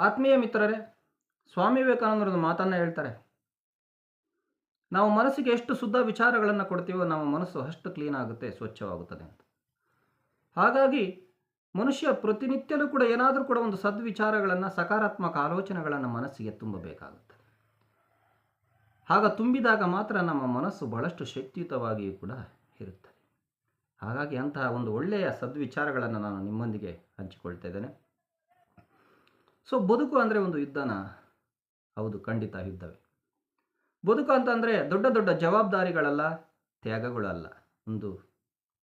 ಆತ್ಮೀಯ ಮಿತ್ರರೇ, ಸ್ವಾಮಿ ವಿವೇಕಾನಂದರೊಂದು ಮಾತನ್ನು ಹೇಳ್ತಾರೆ. ನಾವು ಮನಸ್ಸಿಗೆ ಎಷ್ಟು ಶುದ್ಧ ವಿಚಾರಗಳನ್ನು ಕೊಡ್ತೀವೋ ನಮ್ಮ ಮನಸ್ಸು ಅಷ್ಟು ಕ್ಲೀನ್ ಆಗುತ್ತೆ, ಸ್ವಚ್ಛವಾಗುತ್ತದೆ ಅಂತ. ಹಾಗಾಗಿ ಮನುಷ್ಯ ಪ್ರತಿನಿತ್ಯಲೂ ಕೂಡ ಏನಾದರೂ ಕೂಡ ಒಂದು ಸದ್ವಿಚಾರಗಳನ್ನು, ಸಕಾರಾತ್ಮಕ ಆಲೋಚನೆಗಳನ್ನು ಮನಸ್ಸಿಗೆ ತುಂಬಬೇಕಾಗುತ್ತದೆ ಆಗ ತುಂಬಿದಾಗ ಮಾತ್ರ ನಮ್ಮ ಮನಸ್ಸು ಬಹಳಷ್ಟು ಶಕ್ತಿಯುತವಾಗಿಯೂ ಕೂಡ ಇರುತ್ತದೆ. ಹಾಗಾಗಿ ಅಂತಹ ಒಂದು ಒಳ್ಳೆಯ ಸದ್ವಿಚಾರಗಳನ್ನು ನಾನು ನಿಮ್ಮೊಂದಿಗೆ ಹಂಚಿಕೊಳ್ತಾ ಇದ್ದೇನೆ. ಸೊ ಬದುಕು ಅಂದರೆ ಒಂದು ಯುದ್ಧನ? ಹೌದು, ಖಂಡಿತ ಯುದ್ಧವೇ. ಬದುಕು ಅಂತಂದರೆ ದೊಡ್ಡ ದೊಡ್ಡ ಜವಾಬ್ದಾರಿಗಳಲ್ಲ, ತ್ಯಾಗಗಳಲ್ಲ. ಒಂದು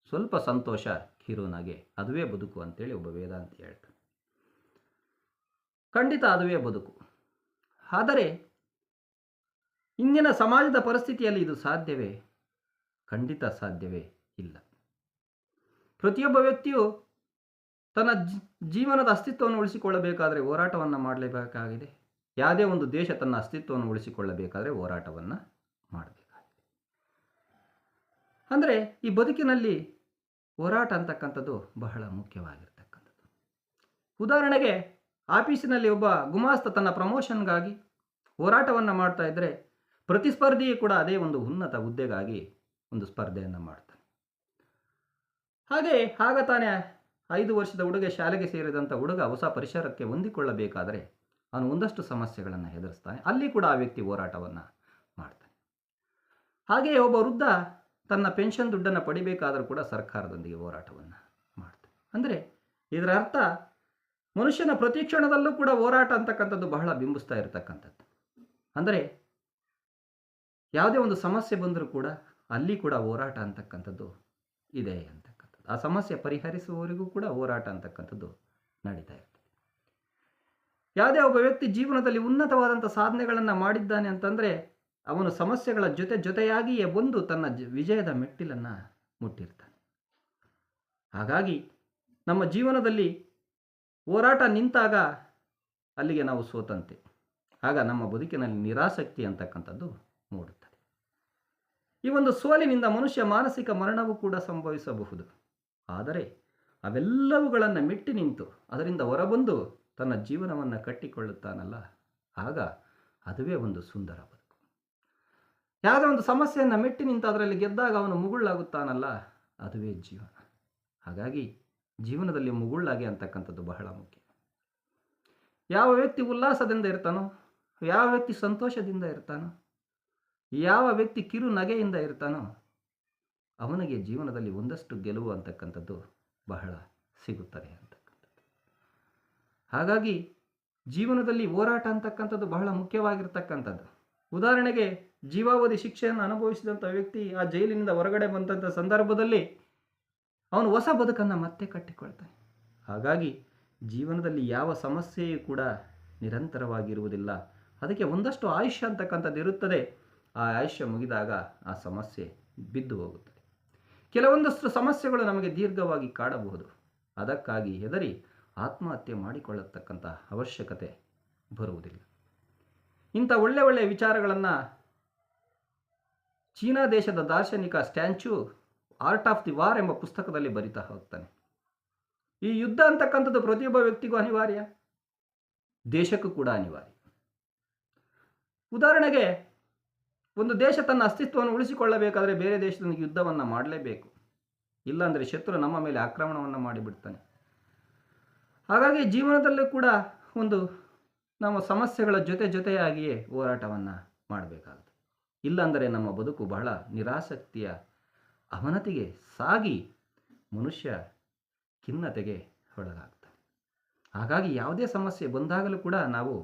ಸ್ವಲ್ಪ ಸಂತೋಷ ಕಿರುನಗೆ ಅದುವೇ ಬದುಕು ಅಂತೇಳಿ ಒಬ್ಬ ವೇದಾಂತ ಹೇಳ್ತಾನೆ. ಖಂಡಿತ ಅದುವೇ ಬದುಕು. ಆದರೆ ಇಂದಿನ ಸಮಾಜದ ಪರಿಸ್ಥಿತಿಯಲ್ಲಿ ಇದು ಸಾಧ್ಯವೇ? ಖಂಡಿತ ಸಾಧ್ಯವೇ ಇಲ್ಲ. ಪ್ರತಿಯೊಬ್ಬ ವ್ಯಕ್ತಿಯು ತನ್ನ ಜೀವನದ ಅಸ್ತಿತ್ವವನ್ನು ಉಳಿಸಿಕೊಳ್ಳಬೇಕಾದರೆ ಹೋರಾಟವನ್ನು ಮಾಡಲೇಬೇಕಾಗಿದೆ. ಯಾವುದೇ ಒಂದು ದೇಶ ತನ್ನ ಅಸ್ತಿತ್ವವನ್ನು ಉಳಿಸಿಕೊಳ್ಳಬೇಕಾದರೆ ಹೋರಾಟವನ್ನು ಮಾಡಬೇಕಾಗಿದೆ. ಅಂದರೆ ಈ ಬದುಕಿನಲ್ಲಿ ಹೋರಾಟ ಅಂತಕ್ಕಂಥದ್ದು ಬಹಳ ಮುಖ್ಯವಾಗಿರ್ತಕ್ಕಂಥದ್ದು. ಉದಾಹರಣೆಗೆ ಆಫೀಸಿನಲ್ಲಿ ಒಬ್ಬ ಗುಮಾಸ್ತ ತನ್ನ ಪ್ರಮೋಷನ್ಗಾಗಿ ಹೋರಾಟವನ್ನು ಮಾಡ್ತಾ ಇದ್ದರೆ ಪ್ರತಿಸ್ಪರ್ಧಿಯು ಕೂಡ ಅದೇ ಒಂದು ಉನ್ನತ ಹುದ್ದೆಗಾಗಿ ಒಂದು ಸ್ಪರ್ಧೆಯನ್ನು ಮಾಡ್ತಾನೆ. ಹಾಗೆ ಆಗ ತಾನೇ ಐದು ವರ್ಷದ ಹುಡುಗ ಶಾಲೆಗೆ ಸೇರಿದಂಥ ಹುಡುಗ ಹೊಸ ಪರಿಸರಕ್ಕೆ ಹೊಂದಿಕೊಳ್ಳಬೇಕಾದರೆ ಅವನು ಒಂದಷ್ಟು ಸಮಸ್ಯೆಗಳನ್ನು ಹೆದರಿಸ್ತಾನೆ ಅಲ್ಲಿ ಕೂಡ ಆ ವ್ಯಕ್ತಿ ಹೋರಾಟವನ್ನು ಮಾಡ್ತಾನೆ. ಹಾಗೆಯೇ ಒಬ್ಬ ವೃದ್ಧ ತನ್ನ ಪೆನ್ಷನ್ ದುಡ್ಡನ್ನು ಪಡಿಬೇಕಾದರೂ ಕೂಡ ಸರ್ಕಾರದೊಂದಿಗೆ ಹೋರಾಟವನ್ನು ಮಾಡ್ತಾನೆ. ಅಂದರೆ ಇದರ ಅರ್ಥ ಮನುಷ್ಯನ ಪ್ರತಿ ಕ್ಷಣದಲ್ಲೂ ಕೂಡ ಹೋರಾಟ ಅಂತಕ್ಕಂಥದ್ದು ಬಹಳ ಬಿಂಬಿಸ್ತಾ ಇರತಕ್ಕಂಥದ್ದು. ಅಂದರೆ ಯಾವುದೇ ಒಂದು ಸಮಸ್ಯೆ ಬಂದರೂ ಕೂಡ ಅಲ್ಲಿ ಕೂಡ ಹೋರಾಟ ಅಂತಕ್ಕಂಥದ್ದು ಇದೆ ಅಂತಕ್ಕಂಥದ್ದು ಆ ಸಮಸ್ಯೆ ಪರಿಹರಿಸುವವರಿಗೂ ಕೂಡ ಹೋರಾಟ ಅಂತಕ್ಕಂಥದ್ದು ನಡೀತಾ ಇರ್ತದೆ. ಯಾವುದೇ ಒಬ್ಬ ವ್ಯಕ್ತಿ ಜೀವನದಲ್ಲಿ ಉನ್ನತವಾದಂಥ ಸಾಧನೆಗಳನ್ನು ಮಾಡಿದ್ದಾನೆ ಅಂತಂದರೆ ಅವನು ಸಮಸ್ಯೆಗಳ ಜೊತೆ ಜೊತೆಯಾಗಿಯೇ ಬಂದು ತನ್ನ ವಿಜಯದ ಮೆಟ್ಟಿಲನ್ನು ಮುಟ್ಟಿರ್ತಾನೆ. ಹಾಗಾಗಿ ನಮ್ಮ ಜೀವನದಲ್ಲಿ ಹೋರಾಟ ನಿಂತಾಗ ಅಲ್ಲಿಗೆ ನಾವು ಸೋತಂತೆ. ಆಗ ನಮ್ಮ ಬದುಕಿನಲ್ಲಿ ನಿರಾಸಕ್ತಿ ಅಂತಕ್ಕಂಥದ್ದು ಮೂಡುತ್ತದೆ. ಈ ಒಂದು ಸೋಲಿನಿಂದ ಮನುಷ್ಯ ಮಾನಸಿಕ ಮರಣವೂ ಕೂಡ ಸಂಭವಿಸಬಹುದು. ಆದರೆ ಅವೆಲ್ಲವುಗಳನ್ನು ಮಿಟ್ಟಿ ನಿಂತು ಅದರಿಂದ ಹೊರಬಂದು ತನ್ನ ಜೀವನವನ್ನು ಕಟ್ಟಿಕೊಳ್ಳುತ್ತಾನಲ್ಲ, ಆಗ ಅದುವೇ ಒಂದು ಸುಂದರ ಬದುಕು. ಯಾವುದೇ ಒಂದು ಸಮಸ್ಯೆಯನ್ನು ಮೆಟ್ಟಿ ನಿಂತು ಅದರಲ್ಲಿ ಗೆದ್ದಾಗ ಅವನು ಮುಗುಳ್ಳಾಗುತ್ತಾನಲ್ಲ, ಅದುವೇ ಜೀವನ. ಹಾಗಾಗಿ ಜೀವನದಲ್ಲಿ ಮುಗುಳ್ಳಾಗಿ ಅಂತಕ್ಕಂಥದ್ದು ಬಹಳ ಮುಖ್ಯ. ಯಾವ ವ್ಯಕ್ತಿ ಉಲ್ಲಾಸದಿಂದ ಇರ್ತಾನೋ, ಯಾವ ವ್ಯಕ್ತಿ ಸಂತೋಷದಿಂದ ಇರ್ತಾನೋ, ಯಾವ ವ್ಯಕ್ತಿ ಕಿರು ನಗೆಯಿಂದ ಇರ್ತಾನೋ ಅವನಿಗೆ ಜೀವನದಲ್ಲಿ ಒಂದಷ್ಟು ಗೆಲುವು ಅಂತಕ್ಕಂಥದ್ದು ಬಹಳ ಸಿಗುತ್ತದೆ ಅಂತಕ್ಕಂಥದ್ದು. ಹಾಗಾಗಿ ಜೀವನದಲ್ಲಿ ಹೋರಾಟ ಅಂತಕ್ಕಂಥದ್ದು ಬಹಳ ಮುಖ್ಯವಾಗಿರ್ತಕ್ಕಂಥದ್ದು. ಉದಾಹರಣೆಗೆ ಜೀವಾವಧಿ ಶಿಕ್ಷೆಯನ್ನು ಅನುಭವಿಸಿದಂಥ ವ್ಯಕ್ತಿ ಆ ಜೈಲಿನಿಂದ ಹೊರಗಡೆ ಬಂದಂಥ ಸಂದರ್ಭದಲ್ಲಿ ಅವನು ಹೊಸ ಬದುಕನ್ನು ಮತ್ತೆ ಕಟ್ಟಿಕೊಳ್ತಾನೆ. ಹಾಗಾಗಿ ಜೀವನದಲ್ಲಿ ಯಾವ ಸಮಸ್ಯೆಯೂ ಕೂಡ ನಿರಂತರವಾಗಿರುವುದಿಲ್ಲ. ಅದಕ್ಕೆ ಒಂದಷ್ಟು ಆಯುಷ್ಯ ಅಂತಕ್ಕಂಥದ್ದು ಇರುತ್ತದೆ. ಆ ಆಯುಷ್ಯ ಮುಗಿದಾಗ ಆ ಸಮಸ್ಯೆ ಬಿದ್ದು ಹೋಗುತ್ತದೆ ಕೆಲವೊಂದಷ್ಟು ಸಮಸ್ಯೆಗಳು ನಮಗೆ ದೀರ್ಘವಾಗಿ ಕಾಡಬಹುದು. ಅದಕ್ಕಾಗಿ ಹೆದರಿ ಆತ್ಮಹತ್ಯೆ ಮಾಡಿಕೊಳ್ಳತಕ್ಕಂಥ ಅವಶ್ಯಕತೆ ಬರುವುದಿಲ್ಲ. ಇಂಥ ಒಳ್ಳೆ ಒಳ್ಳೆಯ ವಿಚಾರಗಳನ್ನು ಚೀನಾ ದೇಶದ ದಾರ್ಶನಿಕ ಸ್ಟ್ಯಾಚ್ಯೂ ಆರ್ಟ್ ಆಫ್ ದಿ ವಾರ್ ಎಂಬ ಪುಸ್ತಕದಲ್ಲಿ ಬರಿತಾ ಹೋಗ್ತಾನೆ. ಈ ಯುದ್ಧ ಅಂತಕ್ಕಂಥದ್ದು ಪ್ರತಿಯೊಬ್ಬ ವ್ಯಕ್ತಿಗೂ ಅನಿವಾರ್ಯ. ದೇಶಕ್ಕೂ ಕೂಡ ಅನಿವಾರ್ಯ. ಉದಾಹರಣೆಗೆ ಒಂದು ದೇಶ ತನ್ನ ಅಸ್ತಿತ್ವವನ್ನು ಉಳಿಸಿಕೊಳ್ಳಬೇಕಾದರೆ ಬೇರೆ ದೇಶದೊಂದಿಗೆ ಯುದ್ಧವನ್ನು ಮಾಡಲೇಬೇಕು. ಇಲ್ಲಾಂದರೆ ಶತ್ರು ನಮ್ಮ ಮೇಲೆ ಆಕ್ರಮಣವನ್ನು ಮಾಡಿಬಿಡ್ತಾನೆ. ಹಾಗಾಗಿ ಜೀವನದಲ್ಲೂ ಕೂಡ ಒಂದು ನಮ್ಮ ಸಮಸ್ಯೆಗಳ ಜೊತೆ ಜೊತೆಯಾಗಿಯೇ ಹೋರಾಟವನ್ನು ಮಾಡಬೇಕಾಗುತ್ತೆ. ಇಲ್ಲಾಂದರೆ ನಮ್ಮ ಬದುಕು ಬಹಳ ನಿರಾಸಕ್ತಿಯ ಅವನತಿಗೆ ಸಾಗಿ ಮನುಷ್ಯ ಖಿನ್ನತೆಗೆ ಒಳಗಾಗ್ತಾನೆ. ಹಾಗಾಗಿ ಯಾವುದೇ ಸಮಸ್ಯೆ ಬಂದಾಗಲೂ ಕೂಡ ನಾವು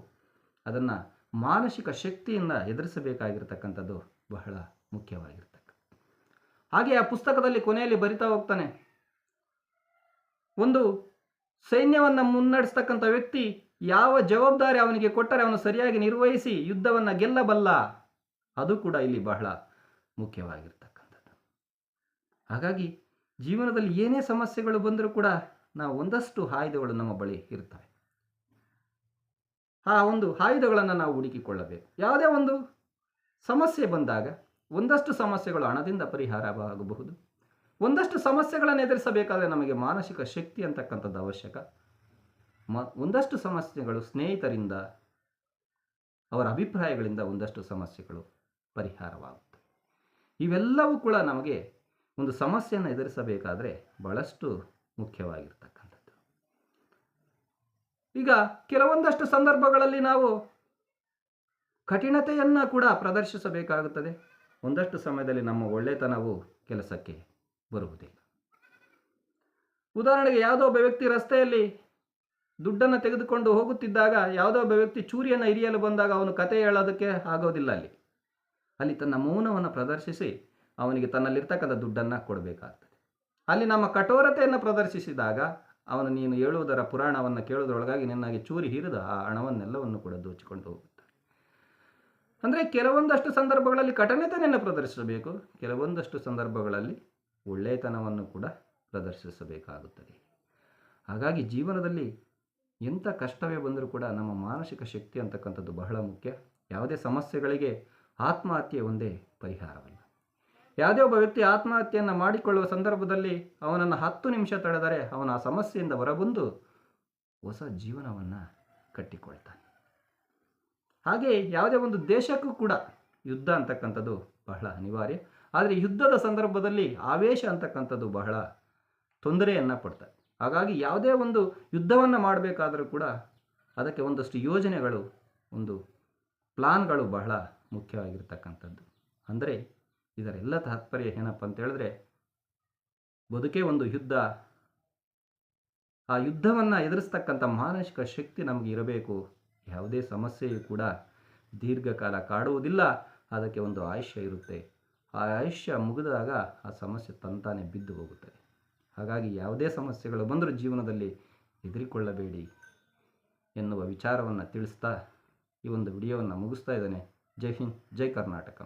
ಅದನ್ನು ಮಾನಸಿಕ ಶಕ್ತಿಯಿಂದ ಎದುರಿಸಬೇಕಾಗಿರ್ತಕ್ಕಂಥದ್ದು ಬಹಳ ಮುಖ್ಯವಾಗಿರ್ತಕ್ಕಂಥ ಹಾಗೆ ಆ ಪುಸ್ತಕದಲ್ಲಿ ಕೊನೆಯಲ್ಲಿ ಬರಿತಾ ಹೋಗ್ತಾನೆ. ಒಂದು ಸೈನ್ಯವನ್ನು ಮುನ್ನಡೆಸ್ತಕ್ಕಂಥ ವ್ಯಕ್ತಿ ಯಾವ ಜವಾಬ್ದಾರಿ ಅವನಿಗೆ ಕೊಟ್ಟರೆ ಅವನು ಸರಿಯಾಗಿ ನಿರ್ವಹಿಸಿ ಯುದ್ಧವನ್ನು ಗೆಲ್ಲಬಲ್ಲ? ಅದು ಕೂಡ ಇಲ್ಲಿ ಬಹಳ ಮುಖ್ಯವಾಗಿರ್ತಕ್ಕಂಥದ್ದು. ಹಾಗಾಗಿ ಜೀವನದಲ್ಲಿ ಏನೇ ಸಮಸ್ಯೆಗಳು ಬಂದರೂ ಕೂಡ ನಾವು ಒಂದಷ್ಟು ಆಯುಧಗಳು ನಮ್ಮ ಬಳಿ ಇರ್ತವೆ. ಆ ಒಂದು ಆಯುಧಗಳನ್ನು ನಾವು ಹುಡುಕಿಕೊಳ್ಳಬೇಕು. ಯಾವುದೇ ಒಂದು ಸಮಸ್ಯೆ ಬಂದಾಗ ಒಂದಷ್ಟು ಸಮಸ್ಯೆಗಳು ಹಣದಿಂದ ಪರಿಹಾರವಾಗಬಹುದು. ಒಂದಷ್ಟು ಸಮಸ್ಯೆಗಳನ್ನು ಎದುರಿಸಬೇಕಾದ್ರೆ ನಮಗೆ ಮಾನಸಿಕ ಶಕ್ತಿ ಅಂತಕ್ಕಂಥದ್ದು ಅವಶ್ಯಕ. ಮ, ಒಂದಷ್ಟು ಸಮಸ್ಯೆಗಳು ಸ್ನೇಹಿತರಿಂದ, ಅವರ ಅಭಿಪ್ರಾಯಗಳಿಂದ ಒಂದಷ್ಟು ಸಮಸ್ಯೆಗಳು ಪರಿಹಾರವಾಗುತ್ತೆ. ಇವೆಲ್ಲವೂ ಕೂಡ ನಮಗೆ ಒಂದು ಸಮಸ್ಯೆಯನ್ನು ಎದುರಿಸಬೇಕಾದ್ರೆ ಬಹಳಷ್ಟು ಮುಖ್ಯವಾಗಿರ್ತಕ್ಕಂಥದ್ದು ಈಗ ಕೆಲವೊಂದಷ್ಟು ಸಂದರ್ಭಗಳಲ್ಲಿ ನಾವು ಕಠಿಣತೆಯನ್ನು ಕೂಡ ಪ್ರದರ್ಶಿಸಬೇಕಾಗುತ್ತದೆ. ಒಂದಷ್ಟು ಸಮಯದಲ್ಲಿ ನಮ್ಮ ಒಳ್ಳೆತನವು ಕೆಲಸಕ್ಕೆ ಬರುವುದಿಲ್ಲ. ಉದಾಹರಣೆಗೆ ಯಾವುದೋ ಒಬ್ಬ ವ್ಯಕ್ತಿ ರಸ್ತೆಯಲ್ಲಿ ದುಡ್ಡನ್ನು ತೆಗೆದುಕೊಂಡು ಹೋಗುತ್ತಿದ್ದಾಗ ಯಾವುದೋ ಒಬ್ಬ ವ್ಯಕ್ತಿ ಚೂರಿಯನ್ನು ಹಿರಿಯಲು ಬಂದಾಗ ಅವನು ಕತೆ ಹೇಳೋದಕ್ಕೆ ಆಗೋದಿಲ್ಲ ಅಲ್ಲಿ. ಅಲ್ಲಿ ತನ್ನ ಮೌನವನ್ನು ಪ್ರದರ್ಶಿಸಿ ಅವನಿಗೆ ತನ್ನಲ್ಲಿರ್ತಕ್ಕಂಥ ದುಡ್ಡನ್ನು ಕೊಡಬೇಕಾಗ್ತದೆ. ಅಲ್ಲಿ ನಮ್ಮ ಕಠೋರತೆಯನ್ನು ಪ್ರದರ್ಶಿಸಿದಾಗ ಅವನು ನೀನು ಹೇಳುವುದರ ಪುರಾಣವನ್ನು ಕೇಳುವುದರೊಳಗಾಗಿ ನಿನ್ನಾಗಿ ಚೂರಿ ಹೀರಿದ ಆ ಹಣವನ್ನೆಲ್ಲವನ್ನು ಕೂಡ ದೋಚಿಕೊಂಡು ಹೋಗುತ್ತಾನೆ. ಅಂದರೆ ಕೆಲವೊಂದಷ್ಟು ಸಂದರ್ಭಗಳಲ್ಲಿ ಕಠಿಣತನೆಯನ್ನು ಪ್ರದರ್ಶಿಸಬೇಕು, ಕೆಲವೊಂದಷ್ಟು ಸಂದರ್ಭಗಳಲ್ಲಿ ಒಳ್ಳೆಯತನವನ್ನು ಕೂಡ ಪ್ರದರ್ಶಿಸಬೇಕಾಗುತ್ತದೆ. ಹಾಗಾಗಿ ಜೀವನದಲ್ಲಿ ಎಂಥ ಕಷ್ಟವೇ ಬಂದರೂ ಕೂಡ ನಮ್ಮ ಮಾನಸಿಕ ಶಕ್ತಿ ಅಂತಕ್ಕಂಥದ್ದು ಬಹಳ ಮುಖ್ಯ. ಯಾವುದೇ ಸಮಸ್ಯೆಗಳಿಗೆ ಆತ್ಮಹತ್ಯೆ ಒಂದೇ ಪರಿಹಾರವಲ್ಲ. ಯಾವುದೇ ಒಬ್ಬ ವ್ಯಕ್ತಿ ಆತ್ಮಹತ್ಯೆಯನ್ನು ಮಾಡಿಕೊಳ್ಳುವ ಸಂದರ್ಭದಲ್ಲಿ ಅವನನ್ನು ಹತ್ತು ನಿಮಿಷ ತಡೆದರೆ ಅವನ ಆ ಸಮಸ್ಯೆಯಿಂದ ಹೊರಬಂದು ಹೊಸ ಜೀವನವನ್ನು ಕಟ್ಟಿಕೊಳ್ತಾನೆ. ಹಾಗೆ ಯಾವುದೇ ಒಂದು ದೇಶಕ್ಕೂ ಕೂಡ ಯುದ್ಧ ಅಂತಕ್ಕಂಥದ್ದು ಬಹಳ ಅನಿವಾರ್ಯ. ಆದರೆ ಯುದ್ಧದ ಸಂದರ್ಭದಲ್ಲಿ ಆವೇಶ ಅಂತಕ್ಕಂಥದ್ದು ಬಹಳ ತೊಂದರೆಯನ್ನು ಪಡ್ತಾರೆ ಹಾಗಾಗಿ ಯಾವುದೇ ಒಂದು ಯುದ್ಧವನ್ನು ಮಾಡಬೇಕಾದರೂ ಕೂಡ ಅದಕ್ಕೆ ಒಂದಷ್ಟು ಯೋಜನೆಗಳು, ಒಂದು ಪ್ಲಾನ್ಗಳು ಬಹಳ ಮುಖ್ಯವಾಗಿರ್ತಕ್ಕಂಥದ್ದು. ಅಂದರೆ ಇದರೆಲ್ಲ ತಾತ್ಪರ್ಯ ಏನಪ್ಪ ಅಂತ ಹೇಳಿದ್ರೆ, ಬದುಕೇ ಒಂದು ಯುದ್ಧ. ಆ ಯುದ್ಧವನ್ನು ಎದುರಿಸ್ತಕ್ಕಂಥ ಮಾನಸಿಕ ಶಕ್ತಿ ನಮಗೆ ಇರಬೇಕು. ಯಾವುದೇ ಸಮಸ್ಯೆಯು ಕೂಡ ದೀರ್ಘಕಾಲ ಕಾಡುವುದಿಲ್ಲ. ಅದಕ್ಕೆ ಒಂದು ಆಯುಷ್ಯ ಇರುತ್ತೆ. ಆ ಆಯುಷ್ಯ ಮುಗಿದಾಗ ಆ ಸಮಸ್ಯೆ ತಂತಾನೆ ಬಿದ್ದು ಹೋಗುತ್ತೆ. ಹಾಗಾಗಿ ಯಾವುದೇ ಸಮಸ್ಯೆಗಳು ಬಂದರೂ ಜೀವನದಲ್ಲಿ ಹೆದರಿಕೊಳ್ಳಬೇಡಿ ಎನ್ನುವ ವಿಚಾರವನ್ನು ತಿಳಿಸ್ತಾ ಈ ಒಂದು ವಿಡಿಯೋವನ್ನು ಮುಗಿಸ್ತಾ ಇದ್ದೇನೆ. ಜೈ ಹಿಂದ್, ಜೈ ಕರ್ನಾಟಕ